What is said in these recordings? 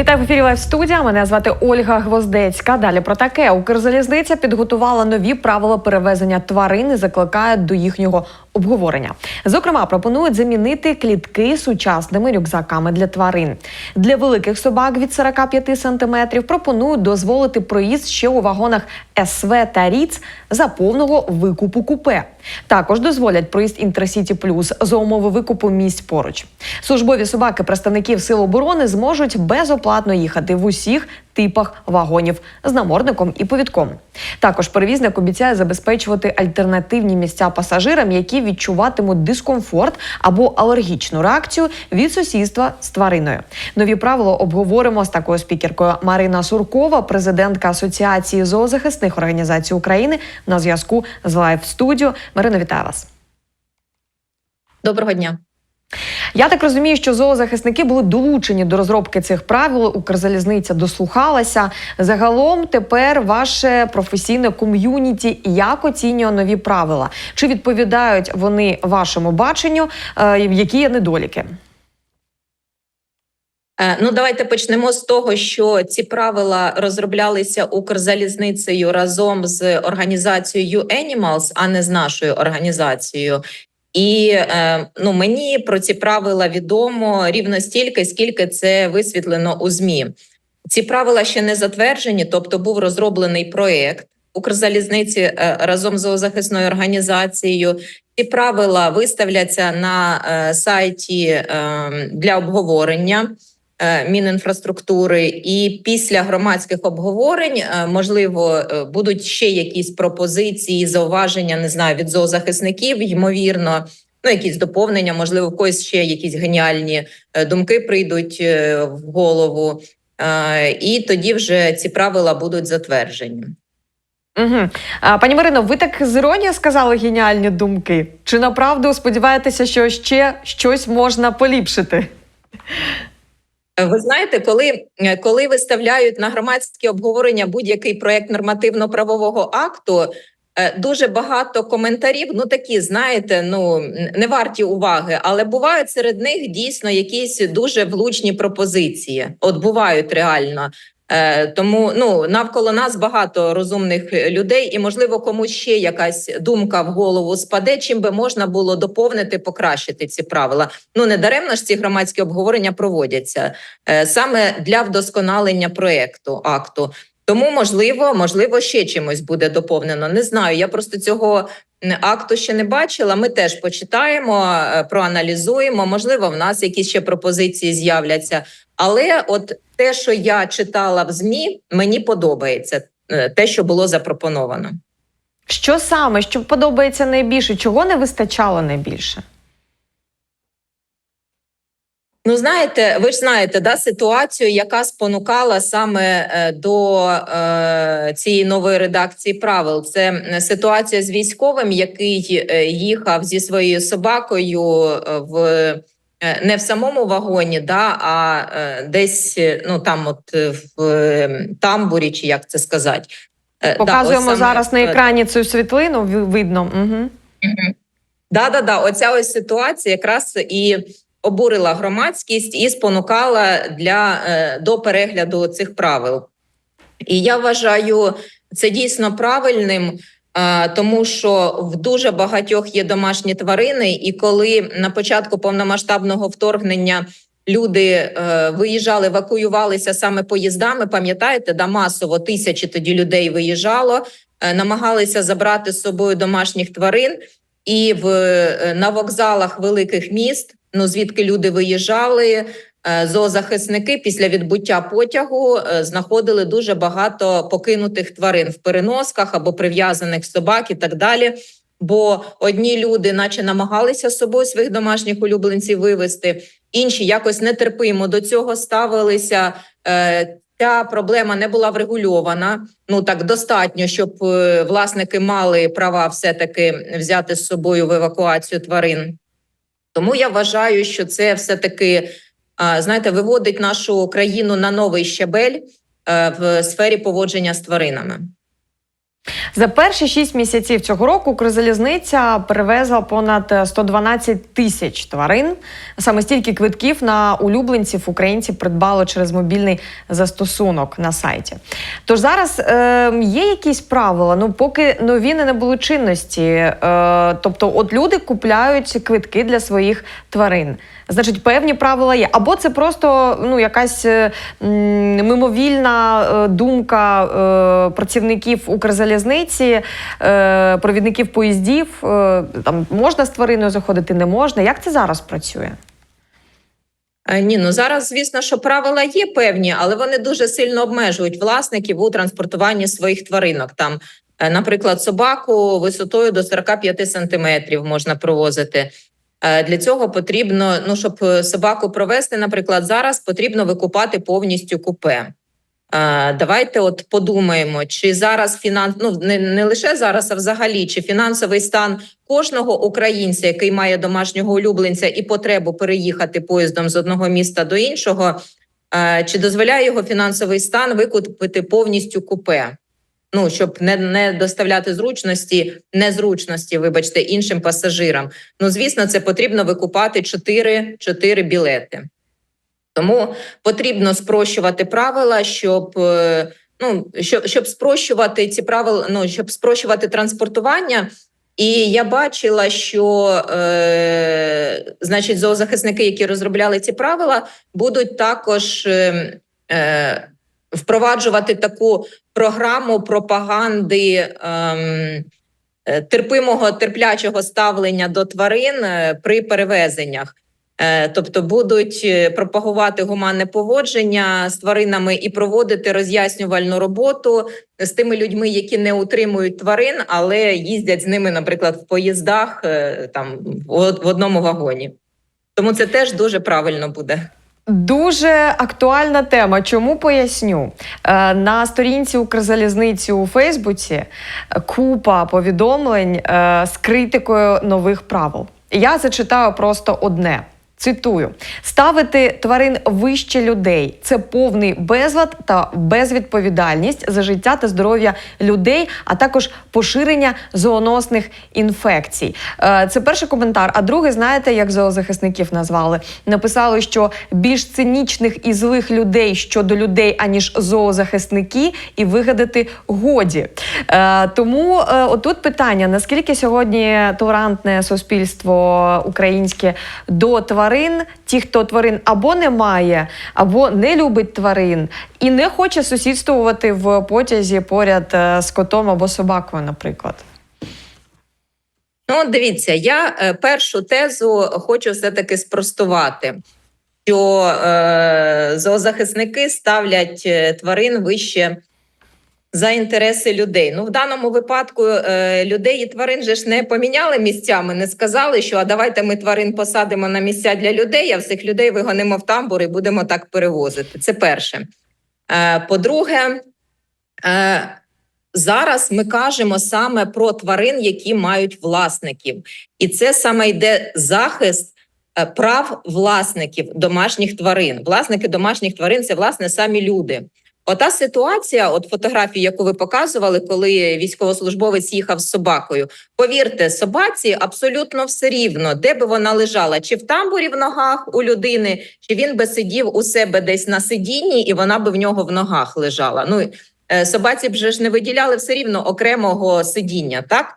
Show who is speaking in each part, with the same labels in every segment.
Speaker 1: Вітаю в ефірі студія. Мене звати Ольга Гвоздецька. Далі про таке Укрзалізниця підготувала нові правила перевезення тварин і закликає до їхнього обговорення. Зокрема, пропонують замінити клітки сучасними рюкзаками для тварин. Для великих собак від 45 сантиметрів пропонують дозволити проїзд ще у вагонах СВ та РІЦ за повного викупу купе. Також дозволять проїзд Інтерсіті Плюс за умови викупу місць поруч. Службові собаки представників сил оборони зможуть безоплатно їхати в усіх типах вагонів з намордником і повідком. Також перевізник обіцяє забезпечувати альтернативні місця пасажирам, які відчуватимуть дискомфорт або алергічну реакцію від сусідства з твариною. Нові правила обговоримо з такою спікеркою Марина Суркова, президентка Асоціації зоозахисних організацій України, на зв'язку з Live Studio. Марина, вітаю вас.
Speaker 2: Доброго дня.
Speaker 1: Я так розумію, що зоозахисники були долучені до розробки цих правил. Укрзалізниця дослухалася. Загалом тепер ваше професійне ком'юніті як оцінює нові правила? Чи відповідають вони вашому баченню? Е, Які є недоліки?
Speaker 2: Е, Ну, давайте почнемо з того, що ці правила розроблялися Укрзалізницею разом з організацією Animals, а не з нашою організацією. І е, ну мені про ці правила відомо рівно стільки, скільки це висвітлено у змі. Ці правила ще не затверджені, тобто був розроблений проєкт Укрзалізниці е, разом з зоозахисною організацією. Ці правила виставляться на е, сайті для обговорення. Е, Мінінфраструктури, і після громадських обговорень е, можливо е, будуть ще якісь пропозиції, зауваження, не знаю, від зоозахисників, ймовірно, ну якісь доповнення, можливо, в когось ще якісь геніальні думки прийдуть в голову, і тоді вже ці правила будуть затверджені.
Speaker 1: Угу. Пані Марино, ви так з іронією сказали геніальні думки. Чи направду сподіваєтеся, що ще щось можна поліпшити?
Speaker 2: Ви знаєте, коли, е, коли виставляють на громадські обговорення будь-який проект нормативно-правового акту, е, дуже багато коментарів. Ну такі, знаєте, ну не варті уваги, але бувають серед них дійсно якісь дуже влучні пропозиції. От бувають реально. Е, Тому ну навколо нас багато розумних людей, і можливо комусь ще якась думка в голову спаде, чим би можна було доповнити, покращити ці правила. Ну не даремно ж ці громадські обговорення проводяться е, саме для вдосконалення проекту акту. Тому можливо, можливо, ще чимось буде доповнено. Не знаю. Я просто цього акту ще не бачила. Ми теж почитаємо, е, проаналізуємо. Можливо, в нас якісь ще пропозиції з'являться. Але от те, що я читала в змі, мені подобається е, те, що було запропоновано.
Speaker 1: Що саме, що подобається найбільше? Чого не вистачало найбільше?
Speaker 2: Ну, знаєте, ви ж знаєте да, ситуацію, яка спонукала саме е, до е, цієї нової редакції правил. Це ситуація з військовим, який е, їхав зі своєю собакою е, в е, не в самому вагоні, да, а е, десь е, ну там, от е, в е, тамбурі, чи як це сказати. Е, да,
Speaker 1: Показуємо
Speaker 2: саме,
Speaker 1: зараз на
Speaker 2: е,
Speaker 1: екрані цю світлину. Видно. Угу.
Speaker 2: Да, да, да. Оця ось ситуація якраз і обурила громадськість і спонукала для е, до перегляду цих правил. І я вважаю це дійсно правильним. Тому що в дуже багатьох є домашні тварини, і коли на початку повномасштабного вторгнення люди е, виїжджали, евакуювалися саме поїздами, пам'ятаєте, да масово тисячі тоді людей виїжджало, е, намагалися забрати з собою домашніх тварин, і в е, на вокзалах великих міст, ну звідки люди виїжджали, зоозахисники після відбуття потягу е, знаходили дуже багато покинутих тварин в переносках або прив'язаних собак і так далі. Бо одні люди, наче намагалися з собою своїх домашніх улюбленців вивезти, інші якось нетерпимо до цього ставилися. Е, Ця проблема не була врегульована. Ну так достатньо, щоб е, власники мали права все таки взяти з собою в евакуацію тварин. Тому я вважаю, що це все таки знаєте, виводить нашу країну на новий щабель е, в сфері поводження з тваринами.
Speaker 1: За перші шість місяців цього року Укрзалізниця перевезла понад 112 тисяч тварин. Саме стільки квитків на улюбленців українці придбало через мобільний застосунок на сайті. Тож зараз е, є якісь правила, ну поки нові не набули чинності. Е, тобто, от люди купляють квитки для своїх тварин. Значить, певні правила є. Або це просто ну, якась е, мимовільна е, думка е, працівників Укрзалізниці, е, провідників поїздів. Е, там можна з твариною заходити, не можна. Як це зараз працює?
Speaker 2: Е, Ні, ну зараз, звісно, що правила є певні, але вони дуже сильно обмежують власників у транспортуванні своїх тваринок. Там, наприклад, собаку висотою до 45 сантиметрів можна провозити. Для цього потрібно, ну щоб собаку провести, наприклад, зараз потрібно викупати повністю купе. Давайте от подумаємо, чи зараз фінанс... ну не, не лише зараз, а взагалі, чи фінансовий стан кожного українця, який має домашнього улюбленця і потребу переїхати поїздом з одного міста до іншого, чи дозволяє його фінансовий стан викупити повністю купе? Ну щоб не, не доставляти зручності, незручності, вибачте, іншим пасажирам. Ну звісно, це потрібно викупати 4, 4 білети. Тому потрібно спрощувати правила, щоб е, ну щоб, щоб спрощувати ці правила, ну щоб спрощувати транспортування. І я бачила, що е, значить зоозахисники, які розробляли ці правила, будуть також е, е, впроваджувати таку програму пропаганди. е, Терпимого терплячого ставлення до тварин е, при перевезеннях. Е, Тобто будуть е, пропагувати гуманне поводження з тваринами і проводити роз'яснювальну роботу з тими людьми, які не утримують тварин, але їздять з ними, наприклад, в поїздах е, там в одному вагоні. Тому це теж дуже правильно буде.
Speaker 1: Дуже актуальна тема. Чому поясню? На сторінці Укрзалізниці у Фейсбуці купа повідомлень з критикою нових правил. Я зачитаю просто одне. Цитую: ставити тварин вище людей це повний безлад та безвідповідальність за життя та здоров'я людей, а також поширення зооносних інфекцій. Е, Це перший коментар. А другий, знаєте, як зоозахисників назвали? Написали, що більш цинічних і злих людей щодо людей, аніж зоозахисники, і вигадати годі. Е, Тому е, отут питання: наскільки сьогодні толерантне суспільство українське до тварин, ті, хто тварин або не має, або не любить тварин, і не хоче сусідствувати в потязі поряд е, з котом або собакою, наприклад.
Speaker 2: Ну, дивіться, я е, першу тезу хочу все-таки спростувати, що е, зоозахисники ставлять е, тварин вище за інтереси людей. Ну, в даному випадку е, людей і тварин же ж не поміняли місцями, не сказали, що а давайте ми тварин посадимо на місця для людей, а всіх людей вигонимо в тамбур і будемо так перевозити. Це перше. Е, по-друге, е, Зараз ми кажемо саме про тварин, які мають власників, і це саме йде захист прав власників домашніх тварин. Власники домашніх тварин це власне самі люди. Ота ситуація, от фотографії, яку ви показували, коли військовослужбовець їхав з собакою. Повірте, собаці абсолютно все рівно, де би вона лежала, чи в тамбурі в ногах у людини, чи він би сидів у себе десь на сидінні, і вона би в нього в ногах лежала. Ну е, собаці б же ж не виділяли все рівно окремого сидіння, так?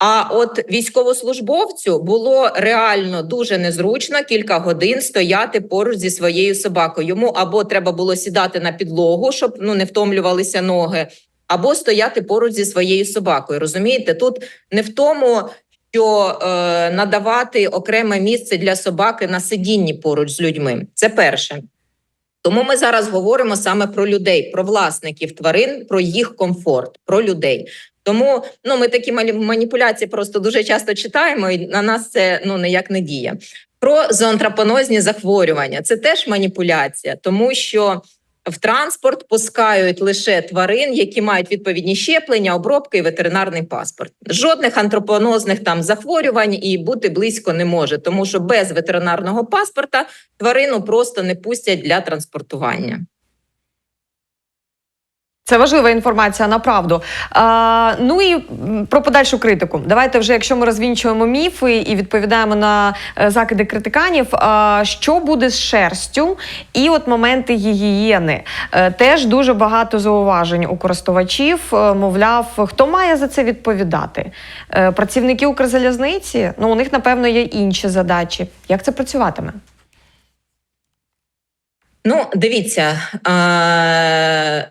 Speaker 2: А от військовослужбовцю було реально дуже незручно кілька годин стояти поруч зі своєю собакою. Йому або треба було сідати на підлогу, щоб ну не втомлювалися ноги, або стояти поруч зі своєю собакою. Розумієте, тут не в тому, що е, надавати окреме місце для собаки на сидінні поруч з людьми. Це перше. Тому ми зараз говоримо саме про людей, про власників тварин, про їх комфорт, про людей. Тому ну ми такі маніпуляції просто дуже часто читаємо, і на нас це ну ніяк не діє. Про зоонтрапонозні захворювання це теж маніпуляція, тому що в транспорт пускають лише тварин, які мають відповідні щеплення, обробки і ветеринарний паспорт. Жодних антропонозних там захворювань і бути близько не може, тому що без ветеринарного паспорта тварину просто не пустять для транспортування.
Speaker 1: Це важлива інформація направду. А, ну і про подальшу критику. Давайте вже, якщо ми розвінчуємо міфи і відповідаємо на е, закиди критиканів, а, що буде з шерстю і от моменти гігієни. Е, теж дуже багато зауважень у користувачів. Е, мовляв, хто має за це відповідати? Працівники Укрзалізниці? Ну, у них, напевно, є інші задачі. Як це працюватиме?
Speaker 2: Ну, дивіться,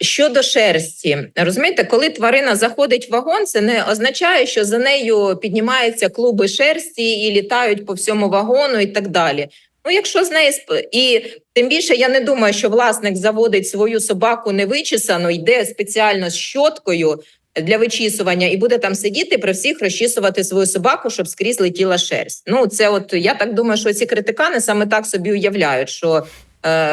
Speaker 2: щодо шерсті, розумієте, коли тварина заходить в вагон, це не означає, що за нею піднімаються клуби шерсті і літають по всьому вагону і так далі. Ну, якщо з неї сп- і тим більше я не думаю, що власник заводить свою собаку невичесану, йде спеціально з щоткою для вичісування і буде там сидіти при всіх розчісувати свою собаку, щоб скрізь летіла шерсть. Ну, це от я так думаю, що ці критикани саме так собі уявляють, що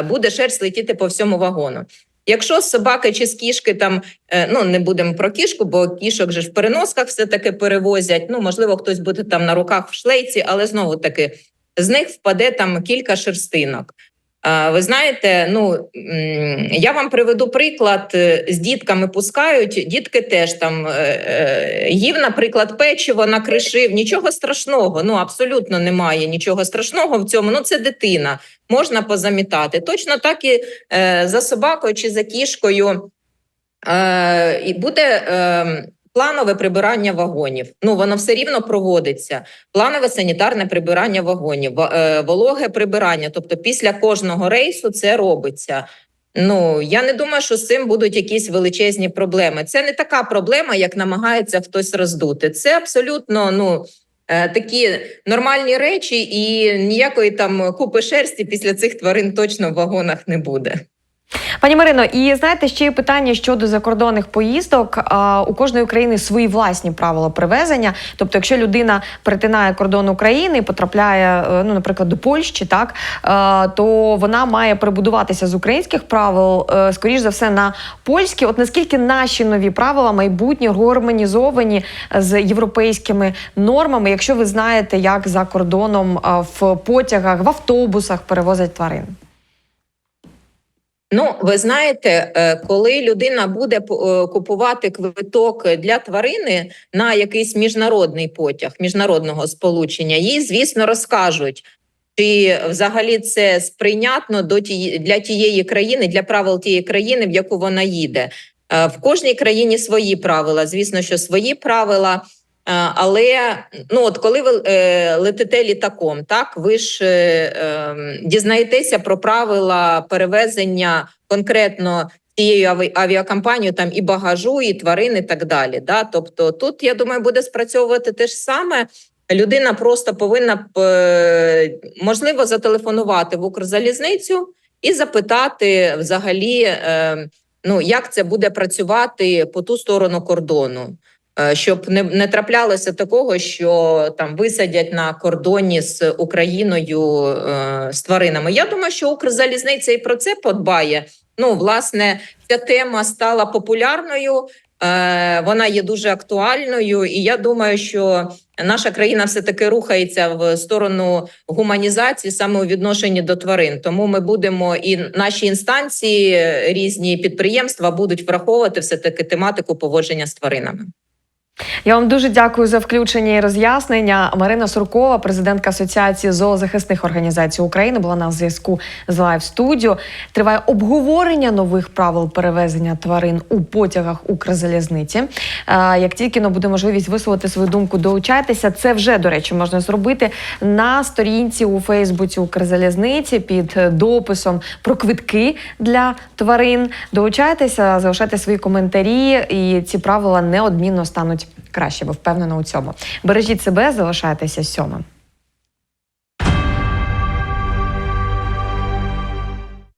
Speaker 2: буде шерсть летіти по всьому вагону. Якщо з собаки чи з кішки там, е, ну не будемо про кішку, бо кішок же в переносках все таки перевозять. Ну можливо, хтось буде там на руках в шлейці, але знову таки з них впаде там кілька шерстинок. Ви знаєте, ну я вам приведу приклад е, з дітками пускають. Дітки теж там е, е, їв, наприклад, печиво накришив. Нічого страшного, ну абсолютно немає нічого страшного в цьому. Ну це дитина, можна позамітати. Точно так і за собакою чи за кішкою і буде. Планове прибирання вагонів. Ну воно все рівно проводиться. Планове санітарне прибирання вагонів, е, вологе прибирання. Тобто, після кожного рейсу це робиться. Ну я не думаю, що з цим будуть якісь величезні проблеми. Це не така проблема, як намагається хтось роздути. Це абсолютно ну. е, Такі нормальні речі, і ніякої там купи шерсті після цих тварин точно в вагонах не буде.
Speaker 1: Пані Марино, і знаєте, ще є питання щодо закордонних поїздок. У кожної країни свої власні правила привезення. Тобто, якщо людина перетинає кордон України і потрапляє, е, ну, наприклад, до Польщі, так е, то вона має перебудуватися з українських правил, е, скоріш за все, на польські. От наскільки наші нові правила майбутні гармонізовані з європейськими нормами, якщо ви знаєте, як за кордоном в потягах, в автобусах перевозять тварин?
Speaker 2: Ну, ви знаєте, е, коли людина буде е, купувати квиток для тварини на якийсь міжнародний потяг міжнародного сполучення, їй, звісно, розкажуть. Чи взагалі це сприйнятно до тієї для тієї країни, для правил тієї країни, в яку вона їде? Е, В кожній країні свої правила. Звісно, що свої правила. Але ну от коли ви е, летите літаком, так ви ж е, е, дізнаєтеся про правила перевезення конкретно цією аві- авіакомпанією, там і багажу, і тварин, і так далі. Да? Тобто, тут я думаю, буде спрацьовувати те ж саме. Людина просто повинна е, можливо зателефонувати в Укрзалізницю і запитати взагалі, е, ну як це буде працювати по ту сторону кордону. Е, Щоб не, не траплялося такого, що там висадять на кордоні з Україною е, з тваринами. Я думаю, що Укрзалізниця і про це подбає. Ну, власне, ця тема стала популярною, е, вона є дуже актуальною, і я думаю, що наша країна все таки рухається в сторону гуманізації саме у відношенні до тварин. Тому ми будемо і наші інстанції, різні підприємства будуть враховувати все таки тематику поводження з тваринами.
Speaker 1: Я вам дуже дякую за включення і роз'яснення. Марина Суркова, президентка Асоціації зоозахисних організацій України, була на зв'язку з Live Studio. Триває обговорення нових правил перевезення тварин у потягах Укрзалізниці. Е, Як тільки ну, буде можливість висловити свою думку, долучайтеся. Це вже до речі можна зробити на сторінці у Фейсбуці Укрзалізниці під дописом про квитки для тварин. Долучайтеся, залишайте свої коментарі, і ці правила неодмінно стануть краще, бо впевнена у цьому. Бережіть себе, залишайтеся сьомим.